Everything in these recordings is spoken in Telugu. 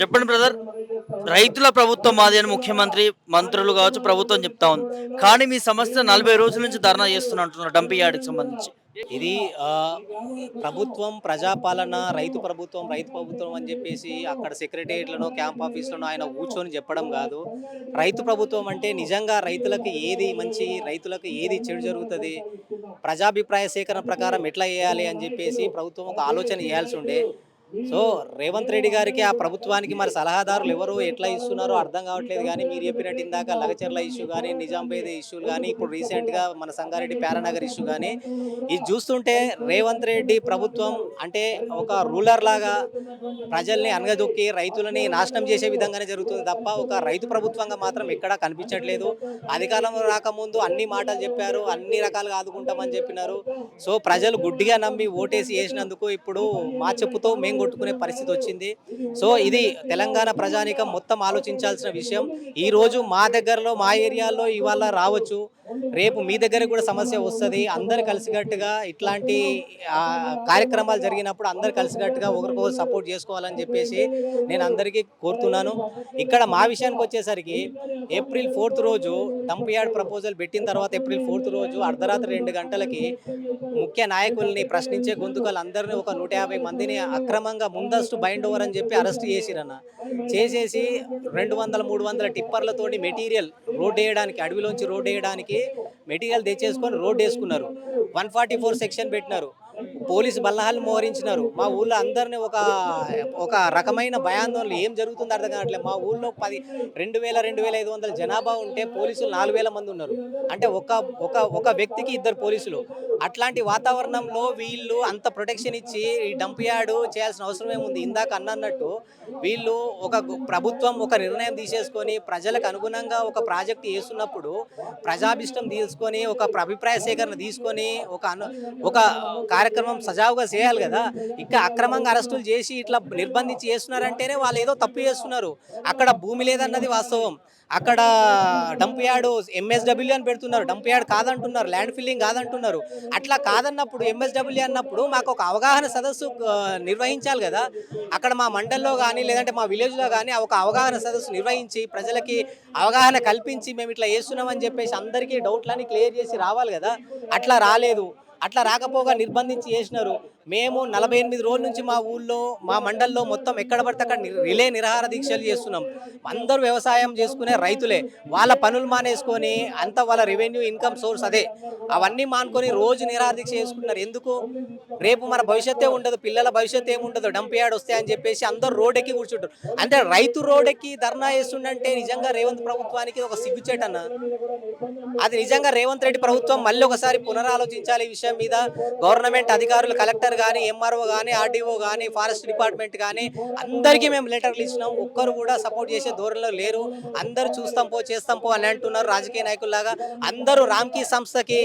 చెప్పండి బ్రదర్ రైతుల ప్రభుత్వం మాది అని ముఖ్యమంత్రి మంత్రులు కావచ్చు ప్రభుత్వం చెప్తా ఉంది. కానీ మీ సంస్థ నలభై రోజుల నుంచి ధర్నా చేస్తున్నా అంటున్నారు డంపింగ్ యార్డ్కి సంబంధించి. ఇది ప్రభుత్వం ప్రజాపాలన రైతు ప్రభుత్వం రైతు ప్రభుత్వం అని చెప్పేసి అక్కడ సెక్రటేరియట్లను క్యాంప్ ఆఫీస్లను ఆయన కూర్చొని చెప్పడం కాదు. రైతు ప్రభుత్వం అంటే నిజంగా రైతులకు ఏది మంచి రైతులకు ఏది చెడు జరుగుతుంది? ప్రజాభిప్రాయ సేకరణ ప్రకారం ఎట్లా చేయాలి అని చెప్పేసి ప్రభుత్వం ఒక ఆలోచన చేయాల్సి ఉండే. సో రేవంత్ రెడ్డి గారికి ఆ ప్రభుత్వానికి మరి సలహాదారులు ఎవరు? ఎట్లా ఇస్తున్నారో అర్థం కావట్లేదు కానీ మీరు చెప్పినట్టు ఇందాక లగచర్ల ఇష్యూ కానీ నిజాంపేద ఇష్యూలు కానీ ఇప్పుడు రీసెంట్గా మన సంగారెడ్డి ప్యారానగర్ ఇష్యూ కానీ ఇది చూస్తుంటే రేవంత్ రెడ్డి ప్రభుత్వం అంటే ఒక రూలర్ లాగా ప్రజల్ని అనగదొక్కి రైతులని నాశనం చేసే విధంగానే జరుగుతుంది తప్ప ఒక రైతు ప్రభుత్వంగా మాత్రం ఎక్కడా కనిపించట్లేదు. అధికారంలో రాకముందు అన్ని మాటలు చెప్పారు అన్ని రకాలుగా ఆదుకుంటామని చెప్పినారు. సో ప్రజలు గుడ్డిగా నమ్మి ఓటేసి వేసినందుకు ఇప్పుడు మా చెప్పుతో మేము కొట్టుకునే పరిస్థితి వచ్చింది. సో ఇది తెలంగాణ ప్రజానికం మొత్తం ఆలోచించాల్సిన విషయం. ఈ రోజు మా దగ్గరలో మా ఏరియాలో ఇవాళ రావచ్చు. రేపు మీ దగ్గర కూడా సమస్య వస్తుంది. అందరు కలిసికట్టుగా ఇట్లాంటి కార్యక్రమాలు జరిగినప్పుడు అందరు కలిసికట్టుగా ఒకరికొకరు సపోర్ట్ చేసుకోవాలని చెప్పేసి నేను అందరికీ కోరుతున్నాను. ఇక్కడ మా విషయానికి వచ్చేసరికి ఏప్రిల్ ఫోర్త్ రోజు డంప్ యార్డ్ ప్రపోజల్ పెట్టిన తర్వాత ఏప్రిల్ ఫోర్త్ రోజు అర్ధరాత్రి రెండు గంటలకి ముఖ్య నాయకుల్ని ప్రశ్నించే గొంతుకలు అందరినీ ఒక నూట యాభై మందిని అక్రమంగా ముందస్తు బైండ్ ఓవర్ అని చెప్పి అరెస్ట్ చేసిరన్న. చేసేసి రెండు వందల మూడు వందల టిప్పర్లతోటి మెటీరియల్ రోడ్ వేయడానికి అడవిలోంచి రోడ్ వేయడానికి మెటీరియల్ తెచ్చేసుకొని రోడ్ వేసుకున్నారు. వన్ ఫార్టీ ఫోర్ సెక్షన్ పెట్టినారు. పోలీసు బల్లహాలు మోహరించినారు. మా ఊళ్ళో అందరినీ ఒక ఒక రకమైన భయాందోళనలు ఏం జరుగుతుందో అర్థం కావట్లేదు. మా ఊళ్ళో పది రెండు వేల రెండు వేల ఐదు వందల జనాభా ఉంటే పోలీసులు నాలుగు వేల మంది ఉన్నారు. అంటే ఒక ఒక ఒక వ్యక్తికి ఇద్దరు పోలీసులు. అట్లాంటి వాతావరణంలో వీళ్ళు అంత ప్రొటెక్షన్ ఇచ్చి ఈ డంప్ యార్డ్ చేయాల్సిన అవసరం ఏముంది? ఇందాక అన్నట్టు వీళ్ళు ఒక ప్రభుత్వం ఒక నిర్ణయం తీసేసుకొని ప్రజలకు అనుగుణంగా ఒక ప్రాజెక్ట్ చేస్తున్నప్పుడు ప్రజాభిష్టం తీసుకొని ఒక అభిప్రాయ సేకరణ తీసుకొని ఒక ఒక కార్యక్రమం సజావుగా చేయాలి కదా. ఇంకా అక్రమంగా అరెస్టులు చేసి ఇట్లా నిర్బంధించి చేస్తున్నారంటేనే వాళ్ళు ఏదో తప్పు చేస్తున్నారు. అక్కడ భూమి లేదన్నది వాస్తవం. అక్కడ డంప్ యార్డ్ ఎంఎస్డబ్ల్యూ అని పెడుతున్నారు. డంప్ యార్డ్ కాదంటున్నారు. ల్యాండ్ ఫిల్లింగ్ కాదంటున్నారు. అట్లా కాదన్నప్పుడు ఎంఎస్డబ్ల్యూ అన్నప్పుడు మాకు ఒక అవగాహన సదస్సు నిర్వహించాలి కదా. అక్కడ మా మండల్లో కానీ లేదంటే మా విలేజ్లో కానీ ఒక అవగాహన సదస్సు నిర్వహించి ప్రజలకి అవగాహన కల్పించి మేము ఇట్లా చేస్తున్నామని చెప్పేసి అందరికీ డౌట్లని క్లియర్ చేసి రావాలి కదా. అట్లా రాలేదు. అట్లా రాకపోగా నిర్బంధించి చేసినారు. మేము నలభై ఎనిమిది రోజుల నుంచి మా ఊళ్ళో మా మండల్లో మొత్తం ఎక్కడ పడితే అక్కడ రిలే నిరాహార దీక్షలు చేస్తున్నాం. అందరూ వ్యవసాయం చేసుకునే రైతులే. వాళ్ళ పనులు మానేసుకొని అంత వాళ్ళ రెవెన్యూ ఇన్కమ్ సోర్స్ అదే. అవన్నీ మానుకొని రోజు నిరాహార దీక్ష చేసుకుంటున్నారు. ఎందుకు? రేపు మన భవిష్యత్తే ఉండదు పిల్లల భవిష్యత్తు ఏముండదు డంప్ యార్డ్ వస్తాయి అని చెప్పేసి అందరూ రోడ్ ఎక్కి కూర్చుంటారు. అంటే రైతు రోడ్ ఎక్కి ధర్నా చేస్తుండంటే నిజంగా రేవంత్ ప్రభుత్వానికి ఒక సిగ్గుచేటన్న అది నిజంగా రేవంత్ రెడ్డి ప్రభుత్వం మళ్ళీ ఒకసారి పునరాలోచించాలి ఈ విషయం మీద. గవర్నమెంట్ అధికారులు కలెక్టర్ కానీ ఎంఆర్ఓ కానీ ఆర్డీఓ కానీ ఫారెస్ట్ డిపార్ట్మెంట్ కానీ అందరికీ మేము లెటర్లు ఇచ్చినాం. ఒక్కరు కూడా సపోర్ట్ చేసే ధోరణిలో లేరు. అందరూ చూస్తాం పో చేస్తాం పో అని అంటున్నారు రాజకీయ నాయకుల్లాగా. అందరూ రామ్కీ సంస్థకి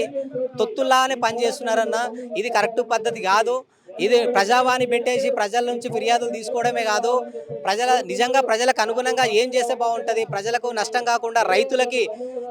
తొత్తుల్లానే పనిచేస్తున్నారన్న ఇది కరెక్ట్ పద్ధతి కాదు. ఇది ప్రజావాణి పెట్టేసి ప్రజల నుంచి ఫిర్యాదులు తీసుకోవడమే కాదు ప్రజల నిజంగా ప్రజలకు అనుగుణంగా ఏం చేస్తే బాగుంటుంది? ప్రజలకు నష్టం కాకుండా రైతులకి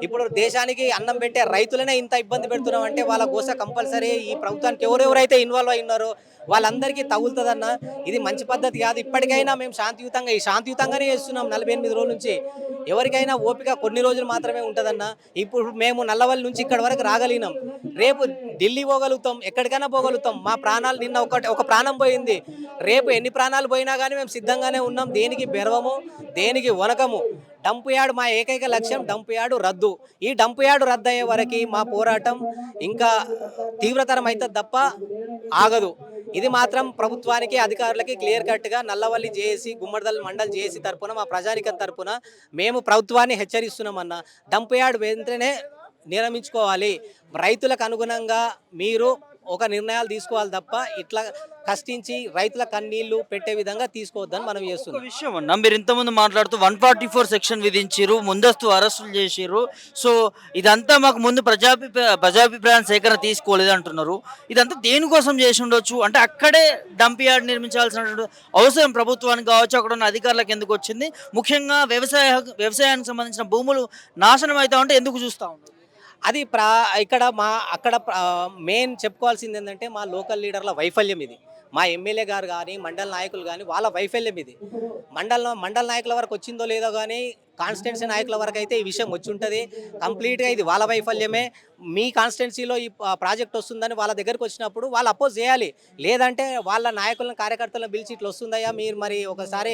ఇప్పుడు దేశానికి అన్నం పెట్టే రైతులనే ఇంత ఇబ్బంది పెడుతున్నాం అంటే వాళ్ళ కోసం కంపల్సరీ ఈ ప్రభుత్వానికి ఎవరెవరైతే ఇన్వాల్వ్ అయి ఉన్నారో వాళ్ళందరికీ తగులుతుందన్న. ఇది మంచి పద్ధతి కాదు. ఇప్పటికైనా మేము శాంతియుతంగా ఈ శాంతియుతంగానే చేస్తున్నాం నలభై ఎనిమిది రోజుల నుంచి. ఎవరికైనా ఓపిక కొన్ని రోజులు మాత్రమే ఉంటుందన్న. ఇప్పుడు మేము నల్లవల్లి నుంచి ఇక్కడ వరకు రాగలిగినాం. రేపు ఢిల్లీ పోగలుగుతాం ఎక్కడికైనా పోగలుగుతాం. మా ప్రాణాలు నిన్న ఒకటి ఒక ప్రాణం పోయింది. రేపు ఎన్ని ప్రాణాలు పోయినా కానీ మేము సిద్ధంగానే ఉన్నాం. దేనికి బెరవము దేనికి వనకము డంప్ యార్డ్ మా ఏకైక లక్ష్యం డంప్ యార్డు రద్దు. ఈ డంప్ యార్డు రద్దు అయ్యే వరకు మా పోరాటం ఇంకా తీవ్రతరం అవుతుంది తప్ప ఆగదు. ఇది మాత్రం ప్రభుత్వానికి అధికారులకి క్లియర్ కట్గా నల్లవల్లి జేఏసీ గుమ్మడదల్ మండల్ జేఏసీ తరపున మా ప్రజానికం తరపున మేము ప్రభుత్వాన్ని హెచ్చరిస్తున్నామన్న డంప్ యార్డ్ వెంటనే నిర్మించుకోవాలి. రైతులకు అనుగుణంగా మీరు ఒక నిర్ణయాలు తీసుకోవాలి తప్ప ఇట్లా కష్టించి రైతుల కన్నీళ్ళు పెట్టే విధంగా తీసుకోవద్దని మనం చేస్తున్నాం. విషయం అన్న మీరు ఇంతకుముందు మాట్లాడుతూ వన్ ఫార్టీ ఫోర్ సెక్షన్ విధించారు ముందస్తు అరెస్టులు చేశారు సో ఇదంతా మాకు ముందు ప్రజాభిప్రాయ ప్రజాభిప్రాయం సేకరణ తీసుకోలేదు అంటున్నారు. ఇదంతా దేనికోసం చేసి ఉండొచ్చు? అంటే అక్కడే డంప్ యార్డ్ నిర్మించాల్సిన అవసరం ప్రభుత్వానికి కావచ్చు అక్కడ ఉన్న అధికారులకు ఎందుకు వచ్చింది? ముఖ్యంగా వ్యవసాయ వ్యవసాయానికి సంబంధించిన భూములు నాశనం అవుతా ఉంటే ఎందుకు చూస్తూ ఉంటాం అది ప్రా ఇక్కడ మా అక్కడ మెయిన్ చెప్పుకోవాల్సింది ఏంటంటే మా లోకల్ లీడర్ల వైఫల్యం ఇది. మా ఎమ్మెల్యే గారు కానీ మండల నాయకులు కానీ వాళ్ళ వైఫల్యం ఇది. మండల మండల నాయకుల వరకు వచ్చిందో లేదో కానీ కాన్స్టిట్యున్సీ నాయకుల వరకు అయితే ఈ విషయం వచ్చి ఉంటుంది కంప్లీట్గా ఇది వాళ్ళ వైఫల్యమే. మీ కాన్స్టిట్యున్సీలో ఈ ప్రాజెక్ట్ వస్తుందని వాళ్ళ దగ్గరకు వచ్చినప్పుడు వాళ్ళు అపోజ్ చేయాలి. లేదంటే వాళ్ళ నాయకులను కార్యకర్తలను పిలిచి ఇట్లా వస్తుందయ్యా మీరు మరి ఒకసారి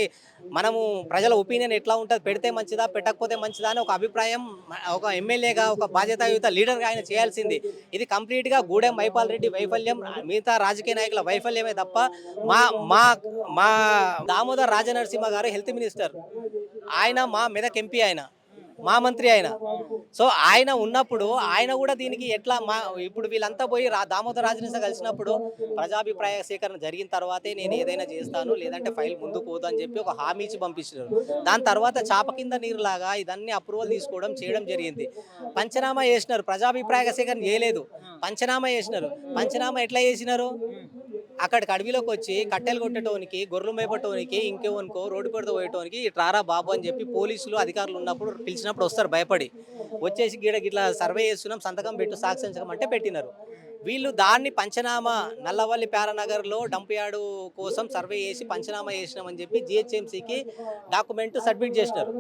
మనము ప్రజల ఒపీనియన్ ఎట్లా ఉంటుంది పెడితే మంచిదా పెట్టకపోతే మంచిదా అని ఒక అభిప్రాయం ఒక ఎమ్మెల్యేగా ఒక బాధ్యతాయుత లీడర్గా ఆయన చేయాల్సింది. ఇది కంప్లీట్గా గూడెం మైపాల్ రెడ్డి వైఫల్యం. మిగతా రాజకీయ నాయకుల వైఫల్యమే తప్ప మా మా మా దామోదర్ రాజనరసింహ గారు హెల్త్ మినిస్టర్. ఆయన మా మెదక్ ఎంపీ ఆయన మా మంత్రి ఆయన. సో ఆయన ఉన్నప్పుడు ఆయన కూడా దీనికి ఎట్లా మా ఇప్పుడు వీళ్ళంతా పోయి రా దామోదర రాజనరసింహ కలిసినప్పుడు ప్రజాభిప్రాయ సేకరణ జరిగిన తర్వాతే నేను ఏదైనా చేస్తాను లేదంటే ఫైల్ ముందుకు పోదు అని చెప్పి ఒక హామీ ఇచ్చి పంపించారు దాని తర్వాత చాప కింద నీరులాగా ఇదన్నీ అప్రూవల్ తీసుకోవడం చేయడం జరిగింది. పంచనామా చేసినారు ప్రజాభిప్రాయ సేకరణ చేయలేదు. పంచనామా చేసినారు. పంచనామా ఎట్లా చేసినారు? అక్కడికి అడవిలోకి వచ్చి కట్టెలు కొట్టేటోనికి గొర్రెలు మేపటోనికి ఇంకేమనుకో రోడ్డు పెడత పోయేటోనికి ఇటు రారా బాబు అని చెప్పి పోలీసులు అధికారులు ఉన్నప్పుడు పిలిచినప్పుడు వస్తారు భయపడి. వచ్చేసి గీడ గిట్లా సర్వే చేస్తున్నాం సంతకం పెట్టు సాక్షించకం అంటే పెట్టినారు. వీళ్ళు దాన్ని పంచనామా నల్లవల్లి ప్యారానగర్లో డంప్ యార్డు కోసం సర్వే చేసి పంచనామా చేసినామని చెప్పి జిహెచ్ఎంసీకి డాక్యుమెంట్ సబ్మిట్ చేసినారు.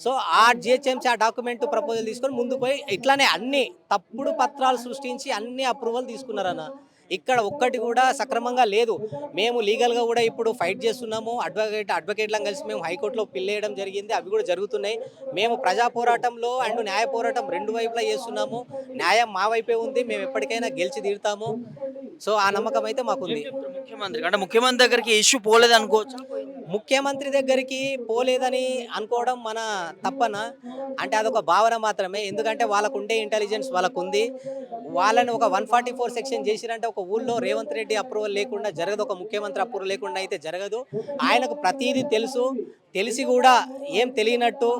సో ఆ జిహెచ్ఎంసీ ఆ డాక్యుమెంట్ ప్రపోజల్ తీసుకొని ముందు పోయి ఇట్లానే అన్ని తప్పుడు పత్రాలు సృష్టించి అన్ని అప్రూవల్ తీసుకున్నారన్న. ఇక్కడ ఒక్కటి కూడా సక్రమంగా లేదు. మేము లీగల్గా కూడా ఇప్పుడు ఫైట్ చేస్తున్నాము. అడ్వకేట్ అడ్వకేట్లను కలిసి మేము హైకోర్టులో పిల్లేయడం జరిగింది. అవి కూడా జరుగుతున్నాయి. మేము ప్రజా పోరాటంలో అండ్ న్యాయ పోరాటం రెండు వైపులా చేస్తున్నాము. న్యాయం మా వైపే ఉంది. మేము ఎప్పటికైనా గెలిచి తీరుతాము. సో ఆ నమ్మకం అయితే మాకుంది. ముఖ్యమంత్రి? అంటే ముఖ్యమంత్రి దగ్గరికి ఇష్యూ పోలేదు అనుకోవచ్చు ముఖ్యమంత్రి దగ్గరికి పోలేదని అనుకోవడం మన తప్పన. అంటే అదొక భావన మాత్రమే. ఎందుకంటే వాళ్ళకు ఉండే ఇంటెలిజెన్స్ వాళ్ళకు ఉంది వాళ్ళని ఒక వన్ ఫార్టీ ఫోర్ సెక్షన్ చేసిరంటే ఒక ఊళ్ళో రేవంత్ రెడ్డి అప్రూవల్ లేకుండా జరగదు. ఒక ముఖ్యమంత్రి అప్రూవల్ లేకుండా అయితే జరగదు. ఆయనకు ప్రతిదీ తెలుసు. తెలిసి కూడా ఏం తెలియనట్టు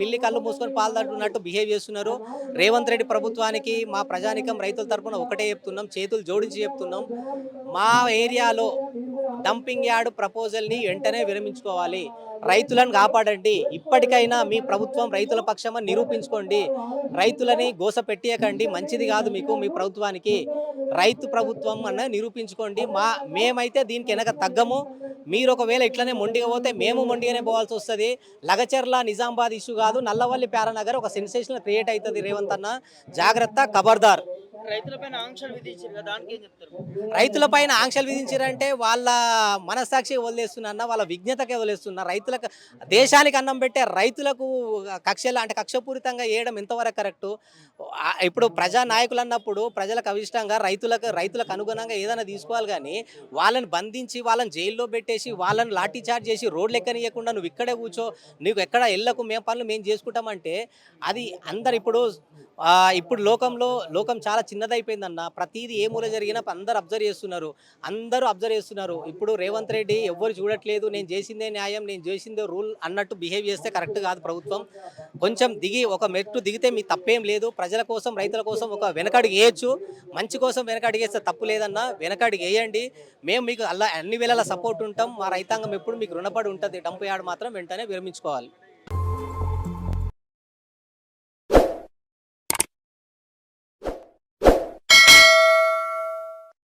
పిల్లి కళ్ళు మూసుకొని పాల్దట్టున్నట్టు బిహేవ్ చేస్తున్నారు. రేవంత్ రెడ్డి ప్రభుత్వానికి మా ప్రజానికం రైతుల తరఫున ఒకటే చెప్తున్నాం. చేతులు జోడించి చెప్తున్నాం. మా ఏరియాలో డంపింగ్ యార్డ్ ప్రపోజల్ని వెంటనే విరమించుకోవాలి. రైతులను కాపాడండి. ఇప్పటికైనా మీ ప్రభుత్వం రైతుల పక్షమని నిరూపించుకోండి. రైతులని గోస పెట్టేయకండి. మంచిది కాదు మీకు మీ ప్రభుత్వానికి. రైతు ప్రభుత్వం అన్న నిరూపించుకోండి. మా మేమైతే దీనికి వెనక తగ్గము. మీరు ఒకవేళ ఇట్లనే మొండిగా పోతే మేము మొండిగానే పోవాల్సి వస్తుంది. లగచర్ల నిజామాబాద్ ఇష్యూ కాదు నల్లవల్లి ప్యారానగర్ ఒక సెన్సేషన్ క్రియేట్ అవుతుంది రేవంత్ అన్న. జాగ్రత్త ఖబర్దార్ రైతులపైన ఆంక్షలు విధించారు కదా దానికి ఏం చెప్తారు? రైతులపైన ఆంక్షలు విధించారంటే వాళ్ళ మనస్సాక్షి వదిలేస్తున్నా వాళ్ళ విజ్ఞతకే వదిలేస్తున్నా రైతులకు దేశానికి అన్నం పెట్టే రైతులకు కక్షలు అంటే కక్షపూరితంగా వేయడం ఎంతవరకు కరెక్టు. ఇప్పుడు ప్రజా నాయకులు అన్నప్పుడు ప్రజలకు అవిష్టంగా రైతులకు రైతులకు అనుగుణంగా ఏదైనా తీసుకోవాలి కానీ వాళ్ళని బంధించి వాళ్ళని జైల్లో పెట్టేసి వాళ్ళని లాఠీ చార్జ్ చేసి రోడ్లు ఎక్కనియకుండా నువ్వు ఇక్కడే కూర్చో నీకు ఎక్కడ వెళ్ళకు మేము పనులు మేము చేసుకుంటామంటే అది అందరు ఇప్పుడు ఇప్పుడు లోకంలో లోకం చాలా చిన్నదైపోయిందన్న. ప్రతిదీ ఏ మూల జరిగినా అందరు అబ్జర్వ్ చేస్తున్నారు. అందరూ అబ్జర్వ్ చేస్తున్నారు. ఇప్పుడు రేవంత్ రెడ్డి ఎవ్వరు చూడట్లేదు. నేను చేసిందే న్యాయం నేను చేసిందే రూల్ అన్నట్టు బిహేవ్ చేస్తే కరెక్ట్ కాదు ప్రభుత్వం. కొంచెం దిగి ఒక మెట్టు దిగితే మీ తప్పేం లేదు. ప్రజల కోసం రైతుల కోసం ఒక వెనకడుగు వేయచ్చు. మంచి కోసం వెనకడిగేస్తే తప్పు లేదన్న వెనకడుగు వేయండి. మేము మీకు అలా అన్ని వేళల సపోర్ట్ ఉంటాం. మా రైతాంగం ఎప్పుడు మీకు రుణపడి ఉంటుంది. డంప్ యాడ్ మాత్రం వెంటనే విరమించుకోవాలి.